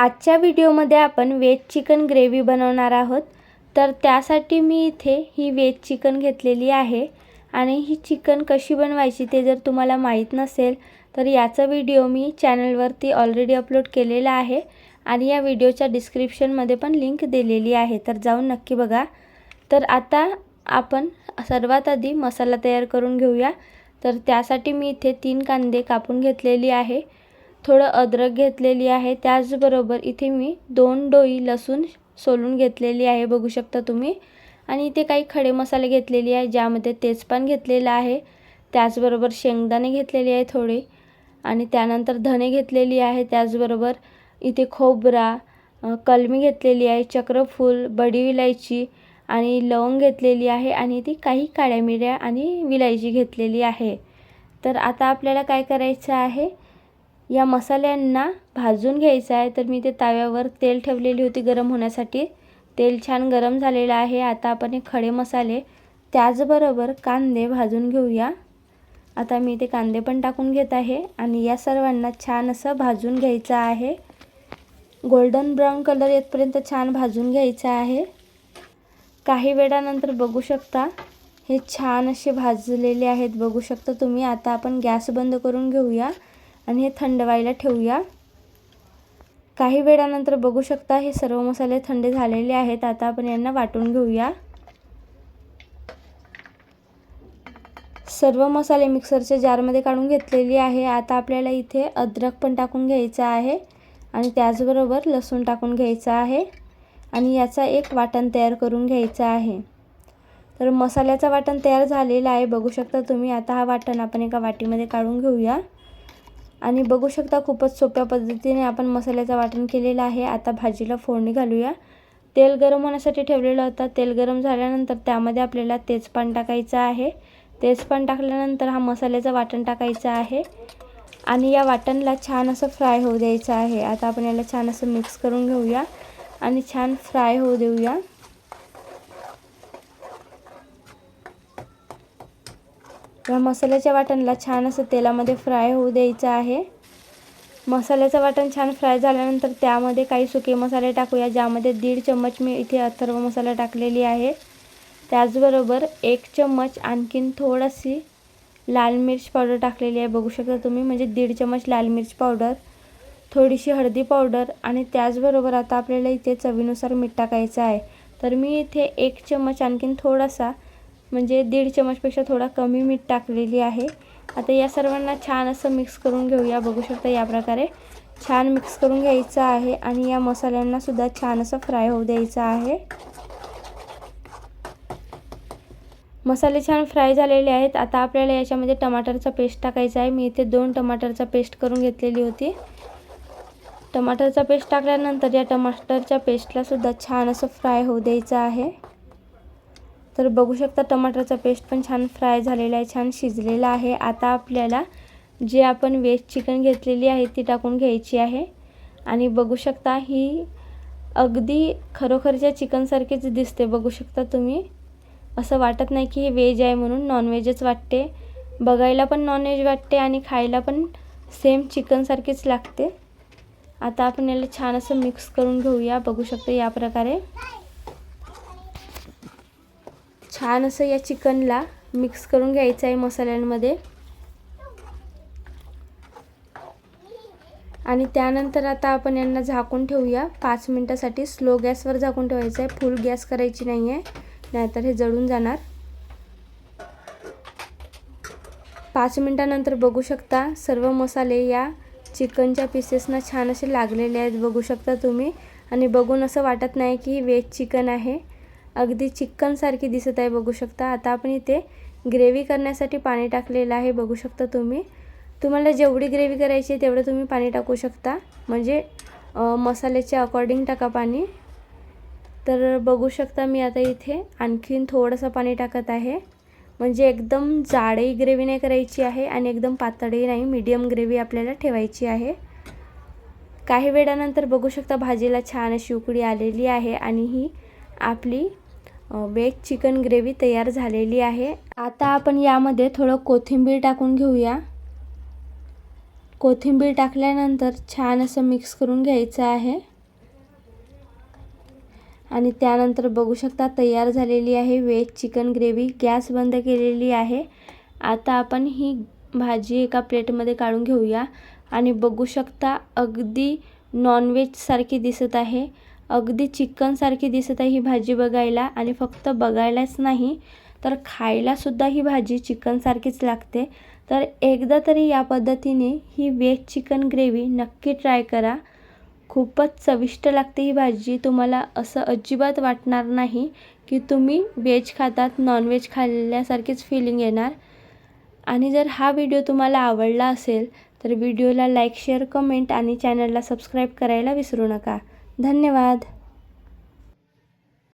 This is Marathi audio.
आजच्या व्हिडिओमध्ये आपण वेज चिकन ग्रेव्ही बनवणार आहोत. तर त्यासाठी मी इथे ही वेज चिकन घेतलेली आहे. आणि ही चिकन कशी बनवायची ते जर तुम्हाला माहीत नसेल तर याचा व्हिडिओ मी चॅनलवरती ऑलरेडी अपलोड केलेला आहे. आणि या व्हिडिओच्या डिस्क्रिप्शनमध्ये पण लिंक दिलेली आहे. तर जाऊन नक्की बघा. तर आता आपण सर्वात आधी मसाला तयार करून घेऊया. तर त्यासाठी मी इथे तीन कांदे कापून घेतलेली आहे. थोडं अद्रक घेतलेली आहे. त्याचबरोबर इथे मी दोन डोई लसूण सोलून घेतलेली आहे बघू शकता तुम्ही. आणि इथे काही खडे मसाले घेतलेले आहे ज्यामध्ये तेजपान घेतलेलं आहे. त्याचबरोबर शेंगदाणे घेतलेले आहे थोडे. आणि त्यानंतर धने घेतलेली आहे त्याचबरोबर इथे खोबरा कलमी घेतलेली आहे चक्रफूल बडी विलायची आणि लवंग घेतलेली आहे आणि ती काही काळ्या मिऱ्या आणि विलायची घेतलेली आहे. तर आता आपल्याला काय करायचं आहे? या मसाल्यांना भाजून घ्यायचं आहे. तर मी ते ताव्यावर तेल ठेवलेली होती गरम होण्यासाठी. तेल छान गरम झालेलं आहे. आता आपण हे खडे मसाले त्याचबरोबर कांदे भाजून घेऊया. आता मी ते कांदे पण टाकून घेत आहे आणि या सर्वांना छान असं भाजून घ्यायचं आहे. गोल्डन ब्राऊन कलर येतपर्यंत छान भाजून घ्यायचं आहे. काही वेळानंतर बघू शकता हे छान असे भाजलेले आहेत. बघू शकता तुम्ही. आता आपण गॅस बंद करून घेऊया. आणि हे थंड व्हायला ठेवूया. काही वेळानंतर बघू शकता हे सर्व मसाले थंड झालेले आहेत. आता आपण यांना वाटून घेऊया. सर्व मसाले मिक्सरच्या जारमध्ये काढून घेतलेली आहे. आता आपल्याला इथे अद्रक पण टाकून घ्यायचं आहे आणि त्याचबरोबर लसूण टाकून घ्यायचं आहे आणि याचा एक वाटण तयार करून घ्यायचं आहे. तर मसाल्याचा वाटण तयार झालेला आहे. बघू शकता तुम्ही आता हा वाटण आपण एका वाटीमध्ये काढून घेऊया. आणि बघू शकता खूपच सोप्या पद्धतीने आपण मसाल्याचं वाटण केलेलं आहे. आता भाजीला फोडणी घालूया. तेल गरम होण्यासाठी ठेवलेलं होतं. तेल गरम झाल्यानंतर त्यामध्ये आपल्याला तेजपान टाकायचं आहे. तेजपान टाकल्यानंतर हा मसाल्याचं वाटण टाकायचं आहे. आणि या वाटणला छान असं फ्राय होऊ द्यायचं आहे. आता आपण याला छान असं मिक्स करून घेऊया. आणि छान फ्राय होऊ देऊया. या मसाल्याच्या वाटणला छान असं तेलामध्ये फ्राय होऊ द्यायचं आहे. मसाल्याचं वाटण छान फ्राय झाल्यानंतर त्यामध्ये काही सुके मसाले टाकूया ज्यामध्ये दीड चम्मच मी इथे अथर्व मसाला टाकलेली आहे. त्याचबरोबर एक चम्मच आणखीन थोडीशी लाल मिर्च पावडर टाकलेली आहे. बघू शकता तुम्ही म्हणजे दीड चम्मच लाल मिर्च पावडर थोडीशी हळदी पावडर आणि त्याचबरोबर आता आपल्याला इथे चवीनुसार मीठ टाकायचं आहे. तर मी इथे एक चम्मच आणखीन थोडासा म्हणजे दीड चमचपेक्षा थोडा कमी मीठ टाकलेली आहे. आता या सर्वांना छान असं मिक्स करून घेऊया. बघू शकता या प्रकारे. छान मिक्स करून घ्यायचं आहे आणि या मसाल्यांनासुद्धा छान असं फ्राय होऊ द्यायचं आहे. मसाले छान फ्राय झालेले आहेत. आता आपल्याला याच्यामध्ये टमाटरचा पेस्ट टाकायचा आहे. मी इथे दोन टमाटरचा पेस्ट करून घेतलेली होती. टमाटरचा पेस्ट टाकल्यानंतर या टमाटरच्या पेस्टलासुद्धा छान असं फ्राय होऊ द्यायचं आहे. तर बघू शकता टमाटरचा पेस्ट पण छान फ्राय झालेला आहे छान शिजलेला आहे. आता आपल्याला जे आपण वेज चिकन घेतलेली आहे ती टाकून घ्यायची आहे. आणि बघू शकता ही अगदी खरोखरच्या चिकनसारखीच दिसते बघू शकता तुम्ही. असं वाटत नाही की हे व्हेज आहे म्हणून नॉनव्हेजच वाटते. बघायला पण नॉनव्हेज वाटते आणि खायला पण सेम चिकनसारखीच लागते. आता आपण याला छान असं मिक्स करून घेऊया बघू शकतो या प्रकारे. छान असं या चिकनला मिक्स करून घ्यायचं आहे मसाल्यांमध्ये. आणि त्यानंतर आता आपण यांना झाकून ठेवूया. पाच मिनटासाठी स्लो गॅसवर झाकून ठेवायचं आहे. फुल गॅस करायची नाही आहे नाहीतर हे जळून जाणार. पाच मिनटानंतर बघू शकता सर्व मसाले या चिकनच्या पीसेसना छान असे लागलेले आहेत. बघू शकता तुम्ही. आणि बघून असं वाटत नाही की वेज चिकन आहे. अगदी चिकनसारखी दिसत आहे बघू शकता. आता आपण इथे ग्रेव्ही करण्यासाठी पाणी टाकलेलं आहे बघू शकता तुम्ही. तुम्हाला जेवढी ग्रेव्ही करायची आहे तेवढं तुम्ही पाणी टाकू शकता. म्हणजे मसाल्याच्या अकॉर्डिंग टाका पाणी. तर बघू शकता मी आता इथे आणखीन थोडंसं पाणी टाकत आहे. म्हणजे एकदम जाडही ग्रेव्ही नाही करायची आहे आणि एकदम पातळही नाही मीडियम ग्रेव्ही आपल्याला ठेवायची आहे. काही वेळानंतर बघू शकता भाजीला छान अशी उकडी आलेली आहे आणि ही आपली वेज चिकन ग्रेव्ही तयार झालेली आहे. आता आपण यामध्ये थोडं कोथिंबीर टाकून घेऊया. कोथिंबीर टाकल्यानंतर छान असं मिक्स करून घ्यायचं आहे. आणि त्यानंतर बघू शकता तयार झालेली आहे वेज चिकन ग्रेव्ही. गॅस बंद केलेली आहे. आता आपण ही भाजी एका प्लेटमध्ये काढून घेऊया. आणि बघू शकता अगदी नॉनव्हेजसारखी दिसत आहे. अगदी चिकनसारखी दिसत आहे ही भाजी बघायला आणि फक्त बघायलाच नाही तर खायलासुद्धा ही भाजी चिकनसारखीच लागते. तर एकदा तरी या पद्धतीने ही व्हेज चिकन ग्रेव्ही नक्की ट्राय करा. खूपच चविष्ट लागते ही भाजी. तुम्हाला असं अजिबात वाटणार नाही की तुम्ही व्हेज खातात नॉनव्हेज खाल्ल्यासारखीच फिलिंग येणार. आणि जर हा व्हिडिओ तुम्हाला आवडला असेल तर व्हिडिओला लाईक शेअर कमेंट आणि चॅनलला सबस्क्राईब करायला विसरू नका. धन्यवाद.